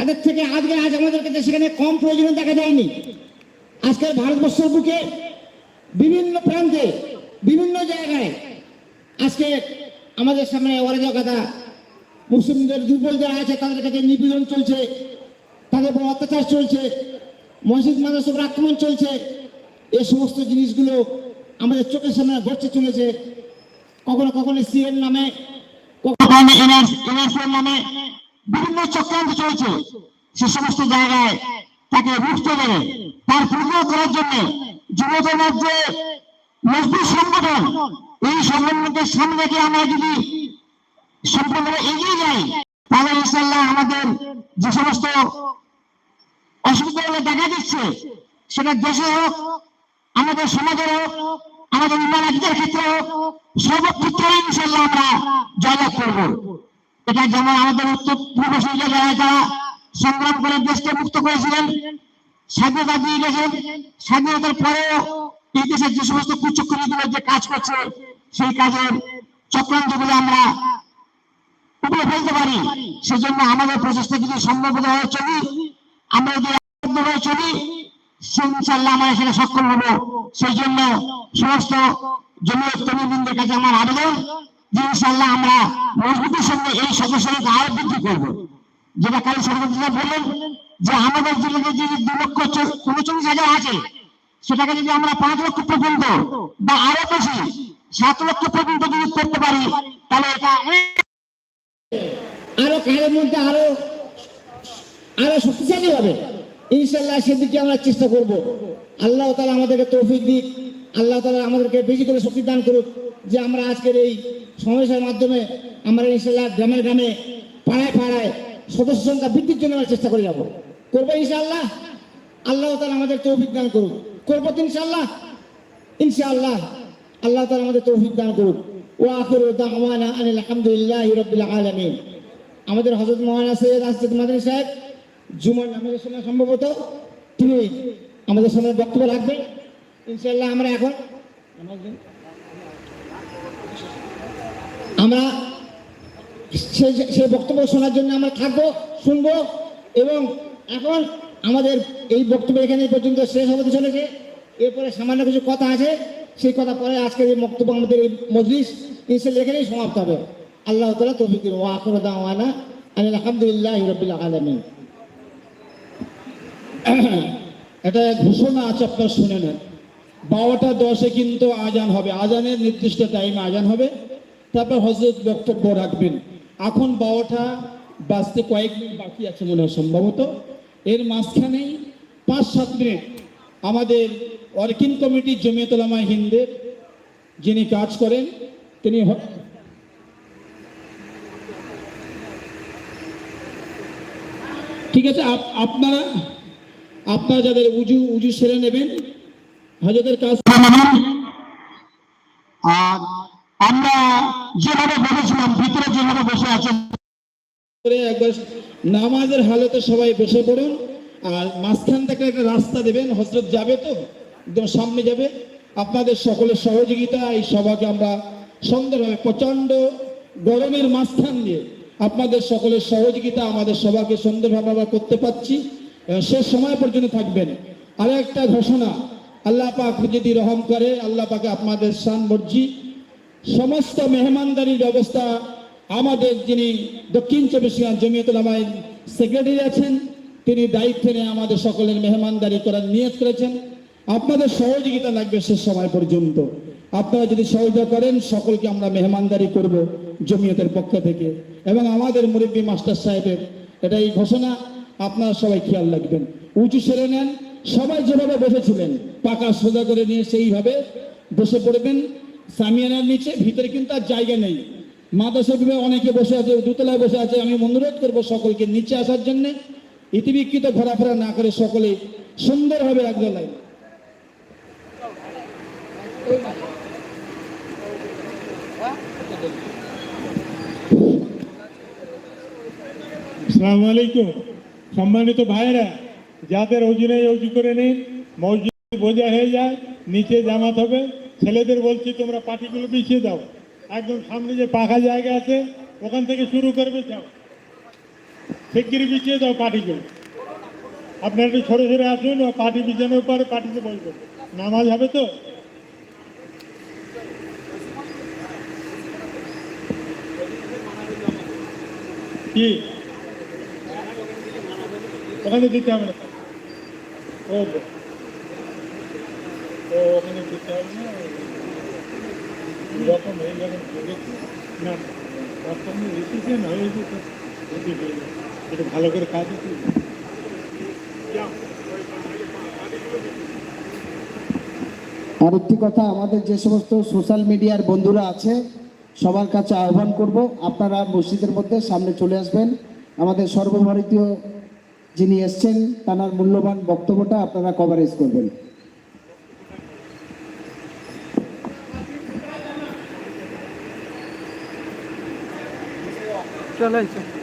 তাদের থেকে আজকে আজ আমাদের কাছে সেখানে কম প্রয়োজনে দেখা যায়নি, আজকের ভারতবর্ষের বুকে বিভিন্ন প্রান্তে, বিভিন্ন জায়গায় আজকে আমাদের সামনে অরাজকতা মুসলিমদের দুর্বল যারা আছে, তাদের কাছে নিপীড়ন চলছে, তাদের উপর অত্যাচার চলছে, মসজিদ মাদ্রাসার উপর আক্রমণ চলছে, এই সমস্ত জিনিসগুলো আমাদের চোখের সামনে ঘটতে চলেছে। কখনো কখনো সিএন নামে, কখনো নামে বিভিন্ন চক্রান্ত চলছে। সে সমস্ত জায়গায় তাকে রুখতে গেলে, তার প্রতিরোধ করার জন্য যুবকের মধ্যে মজবুত সংগঠন, এই সংগঠনকে সামনে রেখে আমরা যদি সম্পূর্ণ এগিয়ে যাই, তাহলে ইনশাল্লাহ আমাদের যে সমস্ত অসুবিধাগুলো দেখা দিচ্ছে, সেটা দেশে হোক, আমাদের সমাজে হোক, আমাদের উন্নয়নের ক্ষেত্রে হোক, সর্বক্ষেত্রে ইনশাল্লাহ আমরা জয়লাভ করব। এটা যেমন আমাদের উত্তর পূর্ব সূর্য যারা সংগ্রাম করে দেশকে মুক্ত করেছিলেন, স্বাধীনতা দিয়ে গেছেন, স্বাধীনতার পরেও এই দেশের যে সমস্ত কুচক্রীগুলো যে কাজ করছে, সেই কাজের চক্রান্তগুলো আমরা উপরে ফেলতে পারি। সেজন্য আমাদের প্রচেষ্টা যদি সম্ভব হয়ে চলি, আমরা যদি হয়ে চলি ইনশাল্লাহ আমরা সেটা সক্ষম হব। সেই জন্য সমস্ত জমিয়ত কর্মীবৃন্দের কাছে আমার আবেদন। যে ইনশাল্লাহ আমরা মজবুতির সঙ্গে এই সদস্যকে আরও বৃদ্ধি করব। যেটা কালী সরকার বললেন যে আমাদের জেলাতে যে দু লক্ষ চল- উনচল্লিশ হাজার আছে, সেটাকে যদি আমরা পাঁচ লক্ষ পর্যন্ত বা আরও বেশি, সাত লক্ষ পর্যন্ত যদি করতে পারি, তাহলে এটা আরও কালের মধ্যে আরও আরও শক্তিশালী হবে। ইনশাল্লাহ সেদিকে আমরা চেষ্টা করব। আল্লাহ তালা আমাদেরকে তৌফিক দিক। আল্লাহ তালা আমাদেরকে বেশি করে শক্তি দান করুক যে আমরা আজকের এই সমাবেশের মাধ্যমে আমরা ইনশাল্লাহ গ্রামে গ্রামে পাড়ায় পাড়ায় সদস্য সংখ্যা বৃদ্ধির জন্য আমরা চেষ্টা করে যাব। করব ইনশাআল্লাহ। আল্লাহ তালা আমাদের তৌফিক দান করুক। করব তো ইনশাআল্লাহ। ইনশাআল্লাহ আল্লাহ তালা আমাদের তৌফিক দান করুক। ও আখির আলহামদুলিল্লাহ রাব্বিল আলামিন। আমাদের হযরত মাওলানা সৈয়দ আসিদ মাদানী সাহেব, জুমার নামাজের সময় সম্ভবত তিনি আমাদের সামনে বক্তব্য রাখবেন। ইনশাআল্লাহ আমরা এখন আমরা সেই বক্তব্য শোনার জন্য আমরা থাকব, শুনব এবং এখন আমাদের এই বক্তব্য এখানে পর্যন্ত শেষ হতে চলেছে। এরপরে সামান্য কিছু কথা আছে, সেই কথা পরে আজকের এই বক্তব্য আমাদের এই মজলিস ইনশাল্লাহ এখানেই সমাপ্ত হবে। আল্লাহ তালা তৌফিক দিন ওয়া আখিরু দাওয়ানা আলহামদুলিল্লাহি রাব্বিল আলামিন। এটা ঘোষণা আছে, আপনারা শুনে নেন। বারোটা দশে কিন্তু আজান হবে। আজানের নির্দিষ্ট টাইমে আজান হবে। তারপর হজরত বক্তব্য রাখবেন। এখন বারোটা বাঁচতে কয়েক মিনিট বাকি আছে মনে হয় সম্ভবত। এর মাঝখানেই পাঁচ সাত মিনিট আমাদের ওয়ার্কিং কমিটি জমিয়তলামা হিন্দের যিনি কাজ করেন, তিনি ঠিক আছে, আপ- আপনারা আপনারা যাদের উজু উজু সেরে নেবেন। হাজাদের কাজ আর আমরা যেভাবে বলেছিলাম, ভিতরে যেভাবে বসে আছেন। নামাজের হালতে সবাই বসে পড়ুন, আর মাঝখান থেকে একটা রাস্তা দেবেন হজরত যাবে তো, একদম সামনে যাবে। আপনাদের সকলের সহযোগিতা, এই সভাকে আমরা সুন্দরভাবে প্রচণ্ড গরমের মাঝখান দিয়ে আপনাদের সকলের সহযোগিতা, আমাদের সভাকে সুন্দরভাবে আমরা করতে পারছি। শেষ সময় পর্যন্ত থাকবেন। আরও একটা ঘোষণা, আল্লাহ পাক যদি রহম করে, আল্লাহ পাকে আপনাদের শান মর্জি সমস্ত মেহমানদারির ব্যবস্থা আমাদের যিনি দক্ষিণ চব্বিশ পরগনা জমিয়তুল আমাইন সেক্রেটারি আছেন, তিনি দায়িত্ব নিয়ে আমাদের সকলের মেহমানদারি করার নিয়ত করেছেন। আপনাদের সহযোগিতা লাগবে শেষ সময় পর্যন্ত। আপনারা যদি সহযোগিতা করেন, সকলকে আমরা মেহমানদারি করব জমিয়তের পক্ষ থেকে। এবং আমাদের মুরব্বী মাস্টার সাহেবের এটা এই ঘোষণা, আপনারা সবাই খেয়াল রাখবেন। উঁচু সেরে নেন, সবাই যেভাবে বসেছিলেন, পাকা সোজা করে নিয়ে সেইভাবে বসে পড়বেন। সামিয়ানার নিচে, ভিতরে কিন্তু আর জায়গা নেই। মাদ্রাসা অনেকে বসে আছে, দোতলায় বসে আছে। আমি অনুরোধ করব সকলকে নিচে আসার জন্য, ইতিবিক্ষিত ঘোরাফেরা না করে সকলে সুন্দরভাবে এক জায়গায় আসসালামু আলাইকুম। সম্মানিত ভাইরা যাদের অজুনে অজু করে নিন মসজিদ বোঝা হয়ে যায়, নিচে জামাত হবে। ছেলেদের বলছি, তোমরা পাটিগুলো বিছিয়ে দাও। একদম সামনে যে পাখা জায়গা আছে, ওখান থেকে শুরু করবে, যাও। শিগগিরই বিছিয়ে দাও পাটিগুলো আপনারা একটু সরে সরে আসুন, ও পাটি বিছানোর পরে পাটিতে বসবেন নামাজ হবে তো? কি? ওখানে দিতে হবে না। ও ও ওখানে দিতে হবে এরকম হয়ে ভেবেছি না রকম এসেছে না হয়েছে তো ওটি হয়ে। একটু ভালো করে কাজ হচ্ছে। আর একটি কথা, আমাদের যে সমস্ত সোশ্যাল মিডিয়ার বন্ধুরা আছে, সবার কাছে আহ্বান করব, আপনারা মসজিদের মধ্যে সামনে চলে আসবেন। আমাদের সর্বভারতীয় যিনি এসছেন, তার মূল্যবান বক্তব্যটা আপনারা কভারেজ করবেন। চলে আসো